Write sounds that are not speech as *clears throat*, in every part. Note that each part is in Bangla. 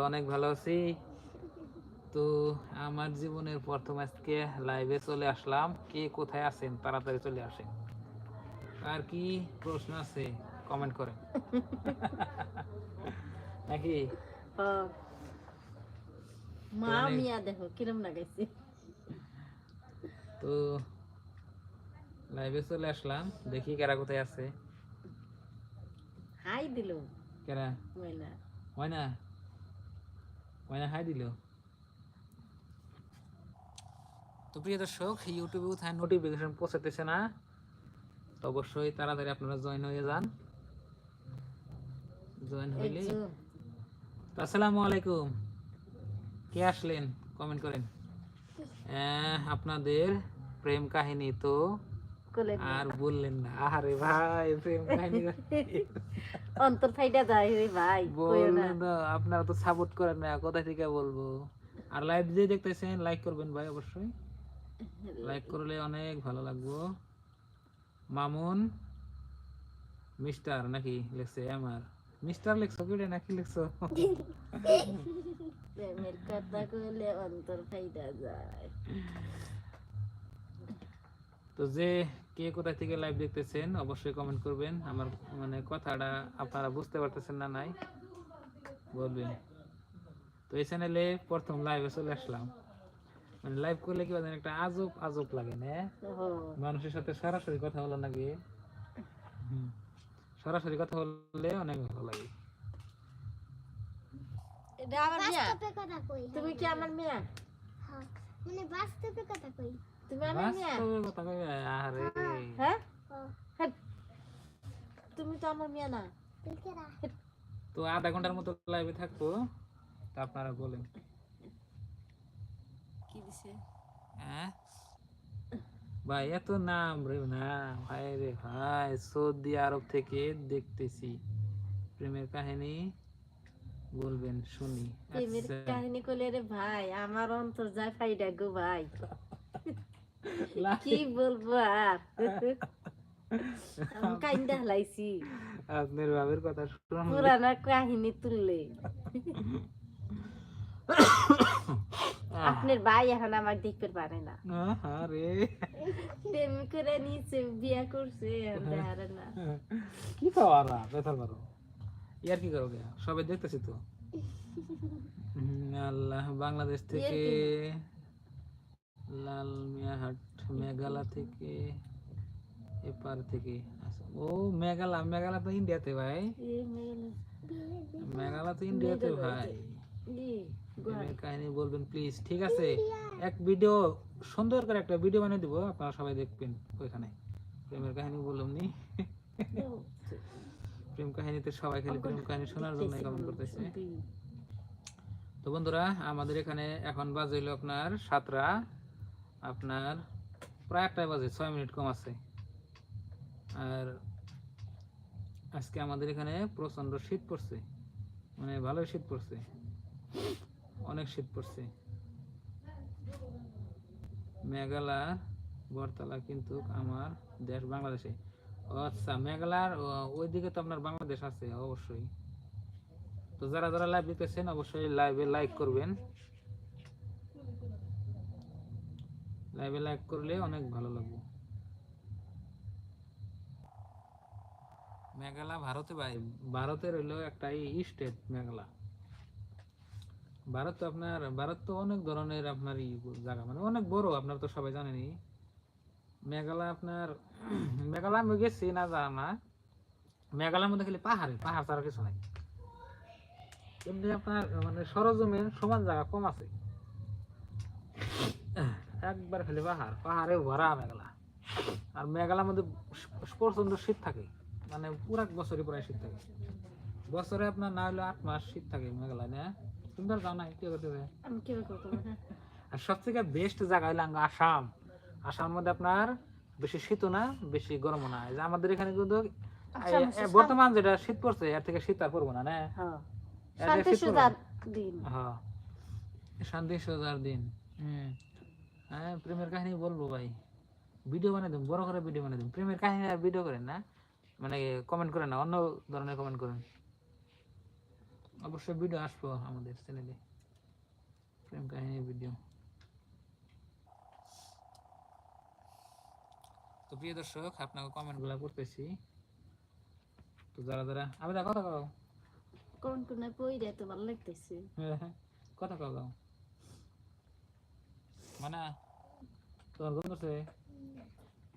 অনেক ভালো আছি। তো আমার জীবনের প্রথম আজকে লাইভে চলে আসলাম। কে কোথায় আছেন? তাড়াতাড়ি চলে আসেন। আর কি প্রশ্ন আছে? কমেন্ট করেন। *laughs* নাকি? হ্যাঁ। মা মিয়া দেখো কিরম লাগাইছে। তো লাইভে চলে আসলাম। দেখি কারা কোথায় আছে। হাই দিল কারা? হয় না হয় না হাই দিল। তো প্রিয় দর্শক ইউটিউবে কোথায় নোটিফিকেশন পৌঁছাতেছে না। তো অবশ্যই তাড়াতাড়ি আপনারা জয়েন হয়ে যান। জয়েন হইলে আসসালামু আলাইকুম। কে আসলেন? কমেন্ট করেন। *laughs* আপনাদের প্রেম কাহিনী তো কোলে আর বললেন না। আরে ভাই প্রেম কাহিনী *laughs* অন্তর ফাইটা যায় রে ভাই কইও না। তো, আপনারা তো সাপোর্ট করেন না কোথা থেকে বলব? আর লাইভ যে দেখতেছেন লাইক করবেন ভাই অবশ্যই। লাইক করলে অনেক ভালো লাগবো। মামুন মিস্টার নাকি লেখছে আমার মিস্টার লেখছো কিরে নাকি লেখছো? *laughs* প্রেমের কথা কইলে অন্তর ফাইটা যায়। *laughs* তো যে কে কোথা থেকে লাইভ দেখতেছেন অবশ্যই কমেন্ট করবেন। আমার মানে কথাটা আপনারা বুঝতে পারতেছেন না নাই বলবেন। তো এই চ্যানেলে প্রথম লাইভে চলে আসলাম। মানে লাইভ করলে কি বলেন একটা আজব আজব লাগে না? মানুষের সাথে সরাসরি কথা বলা নাকি হুম। সরাসরি কথা বললে অনেক ভালো লাগে। তুমি কি আমার মিয়া? হ্যাঁ। মানে বাস্তবে কথা কই? তুমি আমার কথা কইবে, আরে হ্যাঁ হ্যাঁ হ্যাঁ। তুমি তো আমার মিয়া না তো আধা ঘণ্টার মতো লাইভে থাকব তা আপনারা বলেন কি দিছে হ্যাঁ? ভাই এত নাম রে না ভাই রে ভাই সৌদি আরব থেকে দেখতেছি প্রেমের কাহিনী বলবেন শুনি প্রেমের। কাহিনী কইলে রে ভাই আমার অন্তর যায় ফাইটা গো ভাই কি বলব আর আমি কাইন্দা হালাইছি আপনার বাবের কথা শুনুন পুরানা কাহিনী তুললে আপনার ভাই এখন আমাকে দেখতে পারে না আরে প্রেম করে নিয়েছে বিয়া করছে দেখারে না কি খাওয়ারা বেতার পারো ইয়ার কি করো সবাই দেখতেছি তো আল্লাহ বাংলাদেশ থেকে লাল মিয়াহাট মেঘালা থেকে এপার থেকে ও মেঘালা মেঘালা তো ইন্ডিয়াতে ভাই। মেঘালা তো ইন্ডিয়াতে ভাই। কাহিনী বলবেন প্লিজ ঠিক আছে? এক ভিডিও সুন্দর করে একটা ভিডিও বানিয়ে দিব আপনারা সবাই দেখবেন ওইখানে। প্রেমের কাহিনী বললাম নি। প্রেম কাহিনীতে সবাই খালি প্রেম কাহিনী শোনার জন্য কমেন্ট করতেছে। তো বন্ধুরা আমাদের এখানে এখন বাজে হলো আপনার সাতটা। আপনার প্রায় একটাই বাজে, ছয় মিনিট কম আছে। আর আজকে আমাদের এখানে প্রচণ্ড শীত পড়ছে। মানে ভালোই শীত পড়ছে। অনেক শীত পড়ছে। মেঘালা বরতলা কিন্তু আমার দেশ বাংলাদেশে। আচ্ছা মেঘালার ওইদিকে তো আপনার বাংলাদেশ আছে অবশ্যই। তো যারা যারা লাইভ দিতেছেন অবশ্যই লাইভে লাইক করবেন। লাইভে লাইক করলে অনেক ভালো লাগবে। মেঘালা ভারতে ভাই, ভারতের হইল একটা স্টেট মেঘালা ভারত তো আপনার, ভারত তো অনেক ধরনের আপনার জায়গা মানে অনেক বড়, আপনার তো সবাই জানেনই। মেঘালয় আপনার, *clears throat* মেঘালয় আমি গেছি না যা না মেঘালয়ের মধ্যে খালি পাহাড়ে, পাহাড় ছাড়া কিছু নাই। এমনি আপনার মানে সরজমিন সমান জায়গা, কম আছে। একবার খালি পাহাড় পাহাড়ে ভরা মেঘালা। আর মেঘালয়ের মধ্যে প্রচণ্ড শীত থাকে মানে পুরা বছরই প্রায় শীত থাকে। বছরে আপনার না হলে আট মাস শীত থাকে মেঘালয় না? তুমি তো না কি করতে হবে? আমি কি করব আর সবথেকে বেস্ট জায়গা হলো আসাম। আসাম মধ্যে আপনার বেশি শীতও না বেশি গরমও না। যে আমাদের এখানে কিন্তু বর্তমান যেটা শীত পড়ছে এর থেকে শীত আর পড়ব না না? হ্যাঁ। শান্তি সুজার দিন। হ্যাঁ। শান্তি সোজার দিন। হুম। হ্যাঁ প্রেমের কাহিনী বলব ভাই। ভিডিও বানিয়ে দেন বড় করে ভিডিও বানিয়ে দেন প্রেমের কাহিনী আর ভিডিও করেন না মানে কমেন্ট করেন না অন্য ধরনের কমেন্ট করেন। অবশ্যই ভিডিও আসব আমাদের চ্যানেলে প্রেম কাহিনী ভিডিও তো প্রিয় দর্শক আপনাকে কমেন্টগুলা করতেছি। তো যারা যারা আমি কথা কও। কোন কোন পইরে তো ভালো লাগতেছে। কথা কও। মানে তোমার ঘুম ধরছে?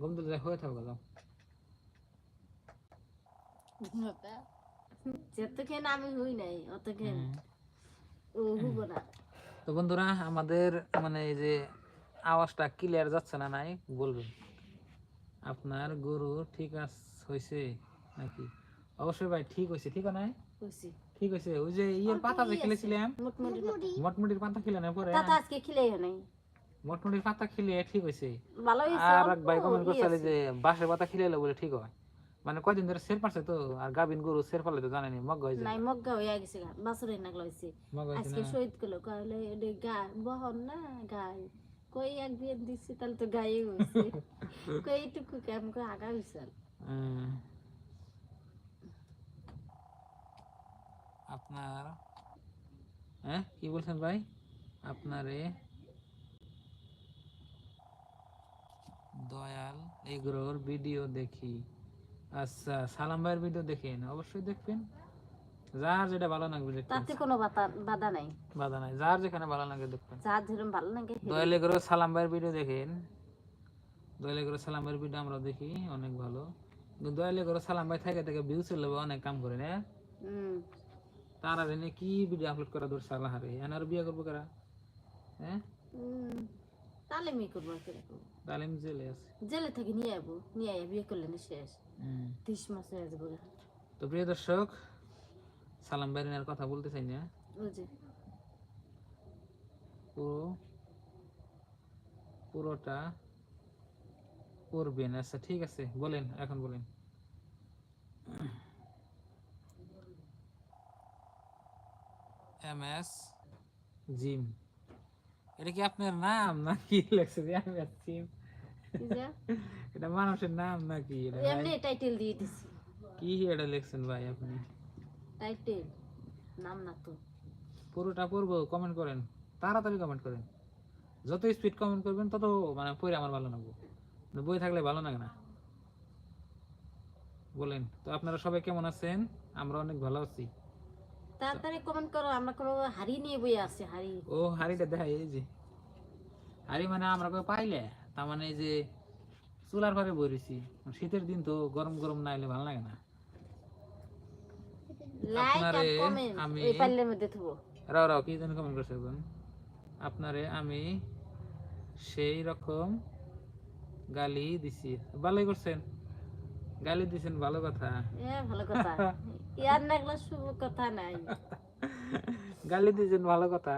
ঘুম ধরছে হয়ে থাকো যাও তো বন্ধুরা আমাদের মানে এই যে আওয়াজটা ক্লিয়ার যাচ্ছে না নাই বলবেন? আপনার গরু ঠিক আছে হয়েছে নাকি? অবশ্যই ভাই ঠিক হয়েছে ঠিক নাই? ঠিক হয়েছে ওই যে ইয়ের পাতা যে খেলেছিলাম? মটমুটির পাতা। খেলে না পরে? আজকে খিলেই নাই। মটমুটির পাতা খেলে ঠিক ভালো হইছে আর এক ভাই কমেন্ট ই করছে যে বাঁশের পাতা খেলে বলে ঠিক হয়। মানে কয়দিন ধরে সের পারছে তো আর গাবিন গরু সের পারলে তো জানেনি মগ হয়েছে নাই মগ্গা হইয়া গেছে বাসুরে নাক লইছে আজকে শহীদ করল কইলে এডে গা বহন না গাই। কই এক বিয়ে দিছি তাহলে তো গায়ে হইছে। *laughs* কই এইটুকু কেম কই আগা হইছে? আপনার হ্যাঁ কি বলছেন ভাই? আপনারে দয়াল এগুলোর ভিডিও দেখি। আচ্ছা সালাম ভাইয়ের ভিডিও দেখেন অবশ্যই দেখবেন। যার যেটা ভালো লাগবে দেখবেন তাতে কোনো বাধা নাই। বাধা নাই যার যেখানে ভালো লাগে দেখবেন। যার যেরকম ভালো লাগে দয়াল এগুলো সালাম ভাইয়ের ভিডিও দেখেন। দয়াল এগুলো সালাম ভাইয়ের ভিডিও আমরা দেখি অনেক ভালো। কিন্তু দয়াল এগুলো সালাম ভাই থেকে থেকে ভিউ চলে অনেক কাম করে না? হুম। তারা এনে কি ভিডিও আপলোড করা দূর সালা হারে এনার বিয়ে করব কারা? হ্যাঁ? তাহলে মেয়ে করব কীরকম তালিম জেলে আছে। জেলে থেকে নিয়ে যাব নিয়ে আয়া বিয়ে করলেন শেষ। ত্রিশ মাস হয়ে যাব তো প্রিয় দর্শক সালাম ভাই কথা বলতে চাই না। ওই পুরো পুরোটা করবেন। আচ্ছা ঠিক আছে বলেন এখন বলেন। M S gym. এটা কি আপনার নাম নাকি লেখছে যে কি যে? এটা মানুষের নাম নাকি এটা এমনি টাইটেল দিয়ে দিছি কি এটা লিখছেন ভাই আপনি টাইটেল নাম না তো পুরোটা পড়ব কমেন্ট করেন। তাড়াতাড়ি কমেন্ট করেন। যত স্পিড কমেন্ট করবেন তত মানে পড়ে আমার ভালো লাগবে। মানে বই থাকলে ভালো লাগে না। বলেন তো আপনারা সবাই কেমন আছেন? আমরা অনেক ভালো আছি। তাড়াতাড়ি কমেন্ট করো আমরা কোনো হাড়ি নিয়ে বই আছি হাড়ি। ও হাড়িটা দেখাই এই যে। হাড়ি মানে আমরা কই পাইলে তার মানে এই যে চুলার পরে বইরেছি শীতের দিন তো গরম গরম না এলে ভালো লাগে না। আপনারে আমি- এই পাল্লের মধ্যে থবো। রাও রাও কি যেন কমেন্ট করছে আপনারে আমি সেই রকম গালি দিছি। ভালোই করছেন। গালি দিছেন ভালো কথা। এ ভালো কথা। *laughs* ইয়ার নাগলা শুভ কথা নাই। *laughs* গালি দিয়েছেন ভালো কথা।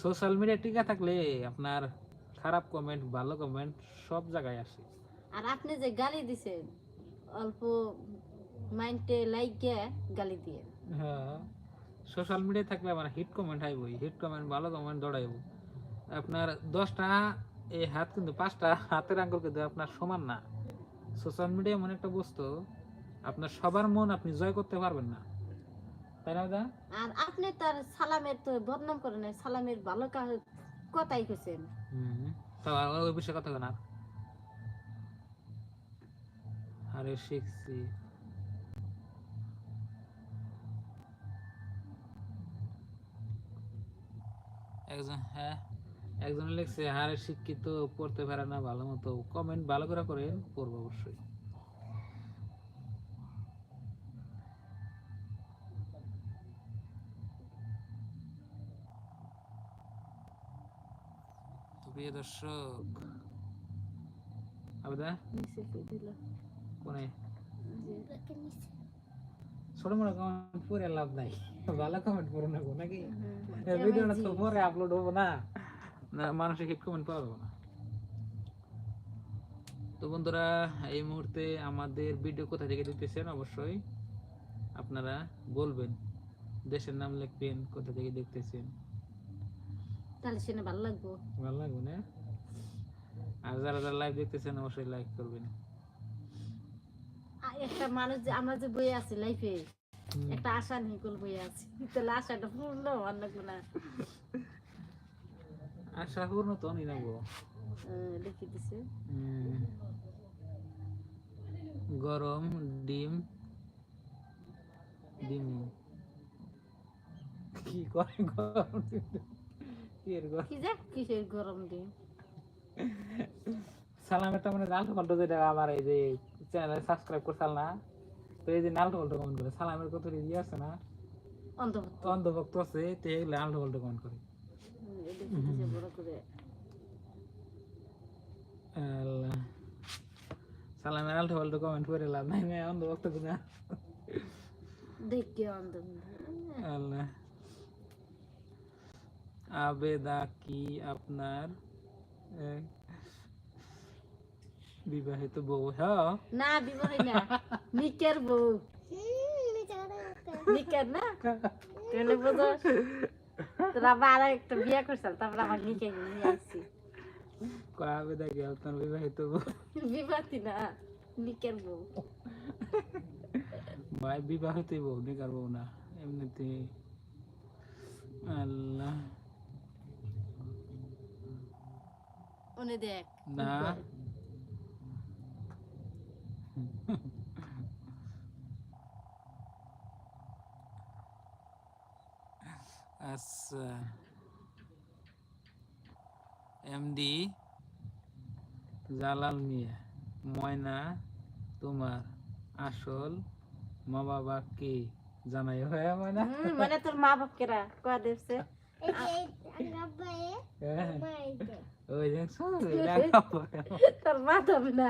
সোশ্যাল মিডিয়া টিকা থাকলে আপনার খারাপ কমেন্ট ভালো কমেন্ট সব জায়গায় আসে। আর আপনি যে গালি দিছেন অল্প মাইন্ডে লাইক গালি দিয়ে। হ্যাঁ সোশ্যাল মিডিয়া থাকলে আমার হিট কমেন্ট আইবই হিট কমেন্ট ভালো কমেন্ট দৌড়াইব। আপনার দশটা এই হাত কিন্তু পাঁচটা হাতের আঙ্গুল কিন্তু আপনার সমান না। সোশ্যাল মিডিয়া এমন একটা বস্তু আপনার সবার মন আপনি জয় করতে পারবেন না। তাই না দাদা? আর আপনি তার সালামের তো বদনাম করেন নাই, সালামের ভালো কথাই কইছেন। হুম তো আর ওই বিষয়ে কথা না আরে শিখছি। একজন হ্যাঁ একজন লিখছে হারে শিক্ষিত পড়তে পারে না ভালো মতো। কমেন্ট ভালো করে করে পড়ব অবশ্যই তো প্রিয় দর্শক। আবেদা নিচে কি দিল? কোনে? যে ওকে নিচে। ছোট মোটো কমেন্ট পড়ে লাভ নাই। ভালো কমেন্ট পড়ো না গো, নাকি হুম, ভিডিওটা তো এমন পরে আপলোড হব না। না মানুষের হিট কমেন্ট পাওয়া যাবে না। তো বন্ধুরা এই মুহূর্তে আমাদের ভিডিও কোথা থেকে দেখতেছেন? অবশ্যই আপনারা বলবেন। দেশের নাম লিখবেন কোথা থেকে দেখতেছেন? তাহলে শুনে ভালো লাগবো। ভালো লাগবে না? আর যারা যারা লাইভ দেখতেছেন অবশ্যই লাইক করবেন। একটা মানুষ যে আমরা যে বই আছি লাইফে একটা আশা নিয়ে কল বই আছে। তাহলে আশাটা পূর্ণ অন্য কোনা আশা পূর্ণ তো নি নেব। লিখে দিছে। গরম ডিম। ডিম। কি করে গরম ডিম? কিসের গরম? দিন সালামেরটা মানে আলটু পাল্টু যেটা আমার এই যে চ্যানেল সাবস্ক্রাইব করছাল না তো এই যে আলটু পাল্টু কমেন্ট করে সালামের কত ইয়ে আছে না? অন্তর্ভুক্ত অন্ধভক্ত আছে তো এগুলো আলটু পাল্টু কমেন্ট করে। সালামের আলটু পাল্টু কমেন্ট করে লাভ নাই অন্ধভক্ত কিনা। দেখে আল্লাহ। আবেদা কি আপনার বিবাহিত বউ? হ্যাঁ না বিবাহ না। নিকের বউ। নিকের না? তাহলে বুঝো তোরা আবার একটা বিয়ে করছিল তারপর আমার নিকে নিয়ে আসছি। আবেদা কি আপনার বিবাহিত বউ? বিবাহিত না নিকের বউ। ভাই বিবাহিত বউ বেকার বউ না। এমনিতে আল্লাহ। উনি দেখ না আচ্ছা এমডি জালাল মিয়া ময়না তোমার আসল মা বাবা কে জানাই হয় ময়না। মানে তোর মা বাপকেরা কয়া দেখছে? *laughs* ওই দেখছ তোর না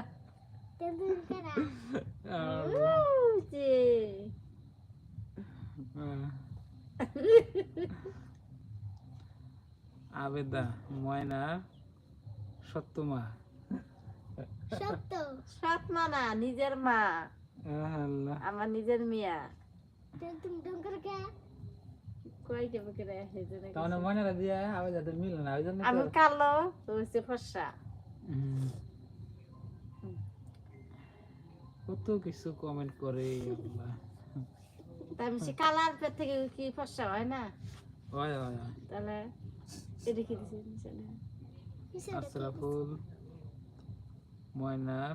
আবেদা ময়না সত্য। সৎ মা না নিজের মা। আল্লাহ। আমার নিজের মিয়া ডঙ্কর কে? কয় দেবো করে সেজন্য তাহলে ময়নারা দিয়ে আবেদাদের মিল না ওই জন্য আমি কালো তো হচ্ছে ফর্সা। কত কিছু কমেন্ট করে আল্লাহ। তাই আমি সে কালার পেট থেকে কি ফর্সা হয় না হয় হয়। তাহলে এটা কি দিছে? আশরাফুল ময়নার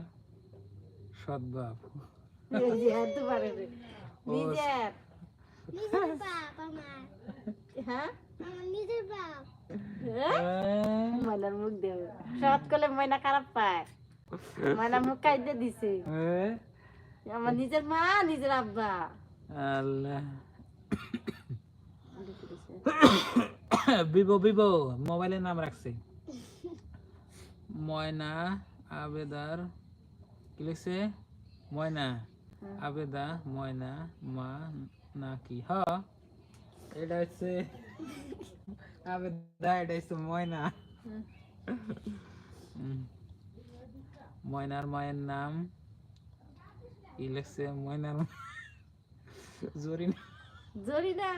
রে। নিজের নিজের বাপ আমার। হ্যাঁ? আমার নিজের বাপ। হ্যাঁ? ময়নার মুখ দেব সৎ করলে ময়না খারাপ পায়। ময়না মুখ কাইতে দিছে। আমার নিজের মা নিজের আব্বা। আল্লাহ। বিভো বিভো মোবাইলের নাম রাখছে। ময়না আবেদার কি লিখছে? ময়না আবেদা ময়না মা নাকি হ। এটা হচ্ছে আবেদা এটা হচ্ছে ময়না হুম। হুম। ময়নার মায়ের নাম কি লিখছে ময়নার জরিনা জরিনা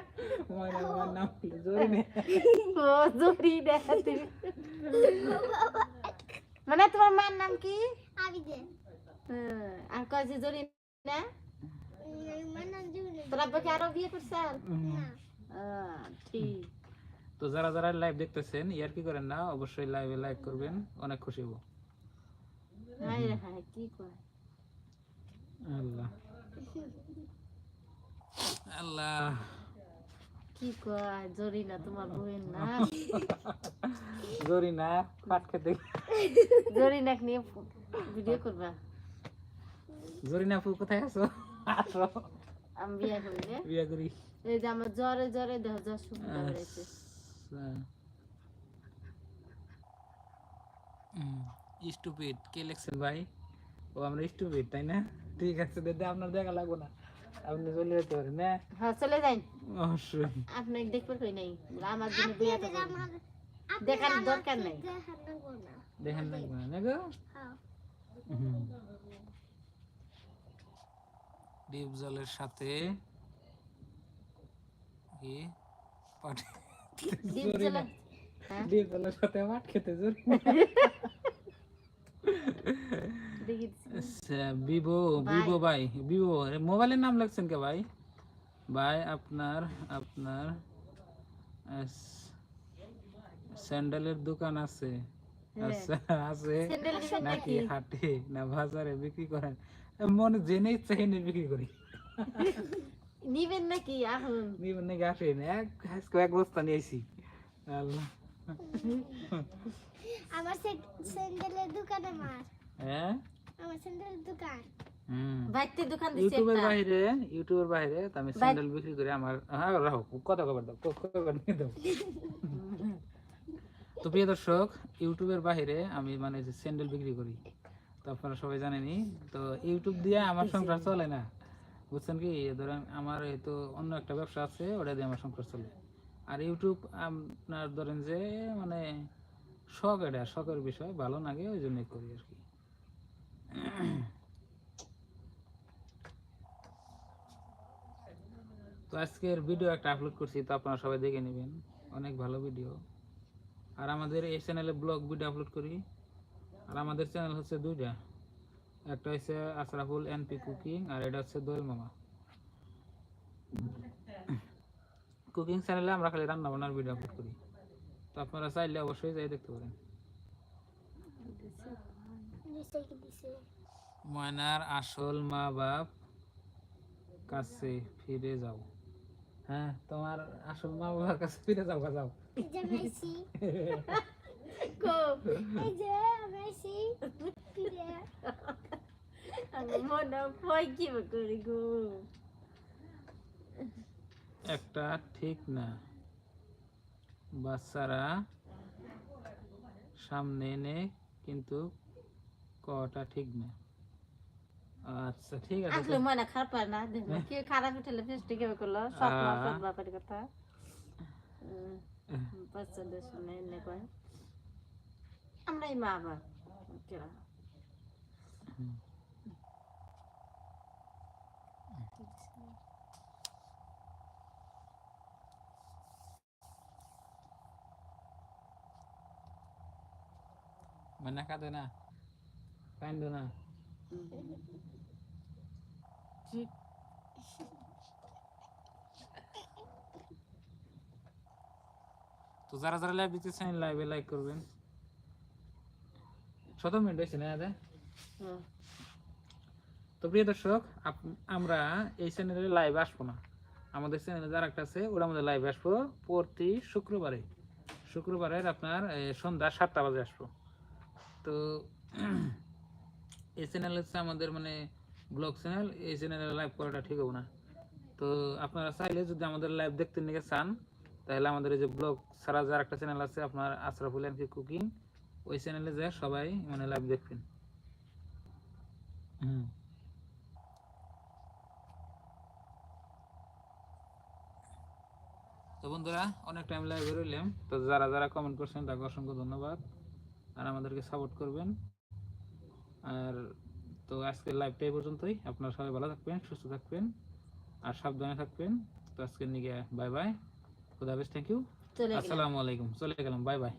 ময়নার মায়ের নাম কি? জরিনা ও জরিনা তুমি মানে তোমার মার নাম কি আমি যে। হ্যাঁ, আর কয় যে জরিনা উম, মানান জীবনে। তোর আব্বাকে আরও বিয়ে করছে আর হুম। না। তো যারা যারা লাইভ দেখতেছেন ইয়ার কি করেন না অবশ্যই লাইভে লাইক করবেন অনেক খুশি হব। হাই কি কয়? আল্লাহ। আল্লাহ। কি কয়? জরিনা তোমার *laughs* জরিনা পাট খেতে জরিনা নিয়ে ভিডিও করবা। জরিনা কোথায় আছো? আসো আমি বিয়ে করলে বিয়া করি। এই যে আমার জ্বরে জ্বরে দেহ জ্বর বেড়েছে স্টুপিড কে লেখছেন ভাই? ও আমরা স্টুপিড তাই না? ঠিক আছে দাদা আপনার দেখা লাগবো না। আপনি চলে যেতে পারেন না? হ্যাঁ চলে যাই। অবশ্যই। আপনি দেখতে কই নাই। আমার জন্য বিয়ে তো আপনাদের আমার আপনাদের দেখার দরকার নাই। দেখেন লাগবে না না গো? হ্যাঁ। ডিপ জলের সাথে কি? চলে হ্যাঁ? সাথে মাঠ খেতে জোরি আচ্ছা ভিভো ভিভো ভাই ভিভো। মোবাইলের নাম লাগছেন কে ভাই? ভাই আপনার আপনার স্যান্ডেলের দোকান আছে। হ্যাঁ। আচ্ছা আছে। নাকি নাকি? হাটে না বাজারে বিক্রি করেন? মনে জেনেই চাইনি বিক্রি করি। *laughs* নিবেন নাকি এখন নিবেন নাকি আসেন এক আজকে এক বস্তা নিয়েছি আল্লাহ আমার স্যান্ডেলের দোকান আমার হ্যাঁ আমার স্যান্ডেলের দোকান বাইতে দোকান দিছে ইউটিউবের বাইরে ইউটিউবের বাইরে আমি স্যান্ডেল বিক্রি করি আমার হ্যাঁ রাখো কথা কবার দাও নিয়ে দাও তো প্রিয় দর্শক ইউটিউবের বাইরে আমি মানে স্যান্ডেল বিক্রি করি তো আপনারা সবাই জানেনই তো ইউটিউব দিয়ে আমার সংসার চলে না বুঝছেন কি, ধরেন আমার তো অন্য একটা ব্যবসা আছে, ওটা দিয়ে আমার সংসার চলে। আর ইউটিউব, আপনার ধরেন যে মানে শখ এটা, শখের বিষয়, ভালো লাগে, ওই জন্যই করি আর কি। তো আজকের ভিডিও একটা আপলোড করছি, তো আপনারা সবাই দেখে নেবেন। অনেক ভালো ভিডিও আর আমাদের এই চ্যানেলে ব্লগ ভিডিও আপলোড করি। আর আমাদের চ্যানেল হচ্ছে দুইটা। একটা হচ্ছে আশরাফুল এনপি কুকিং, আর এটা হচ্ছে দোয়েল মামা। কুকিং চ্যানেলে আমরা খালি রান্না বান্নার ভিডিও আপলোড করি। তো আপনারা চাইলে অবশ্যই যাই দেখতে পারেন। ময়নার আসল মা বাপ কাছে ফিরে যাও। হ্যাঁ তোমার আসল মা বাবার কাছে ফিরে যাও যাও। একটা ঠিক না। বাচ্চারা সামনে এনে কিন্তু কটা ঠিক না। আচ্ছা ঠিক আছে আসলে মনে খারাপ না দেখো কি খারাপ উঠলে ফেস্টি কেমন করল সব সব ব্যাপারে কথা। বাচ্চাদের শুনে এনে কয় আমরাই মা বাবা কেরা না কান্দো না ঠিক তো যারা যারা লাইভ দিতেছেন লাইভে লাইক করবেন শত মিনিট হয়েছে না দাদা তো প্রিয় দর্শক আমরা এই চ্যানেলে লাইভ আসব না। আমাদের চ্যানেলে যারা একটা আছে ওরা আমাদের লাইভ আসব প্রতি শুক্রবারে। শুক্রবারের আপনার সন্ধ্যা সাতটা বাজে আসব। তো এই চ্যানেল হচ্ছে আমাদের মানে ব্লগ চ্যানেল এই চ্যানেলে লাইভ করাটা ঠিক হবে না। তো আপনারা চাইলে যদি আমাদের লাইভ দেখতে নিয়ে চান, তাহলে আমাদের এই যে ব্লগ ছাড়া যার একটা চ্যানেল আছে আপনার আশরাফুল এনকি কুকিং, ওই চ্যানেলে যায় সবাই মানে লাইভ দেখবেন। হুম। তো বন্ধুরা, অনেক টাইম লাইভে রইলাম। তো যারা যারা কমেন্ট করছেন, তাকে অসংখ্য ধন্যবাদ। আর আমাদেরকে সাপোর্ট করবেন। আর তো আজকের লাইভটা এই পর্যন্তই। আপনারা সবাই ভালো থাকবেন সুস্থ থাকবেন আর সাবধানে থাকবেন। তো আজকের নিয়ে বাই বাই খুদা হাফেজ থ্যাংক ইউ আসসালামু আলাইকুম। চলে গেলাম। Bye bye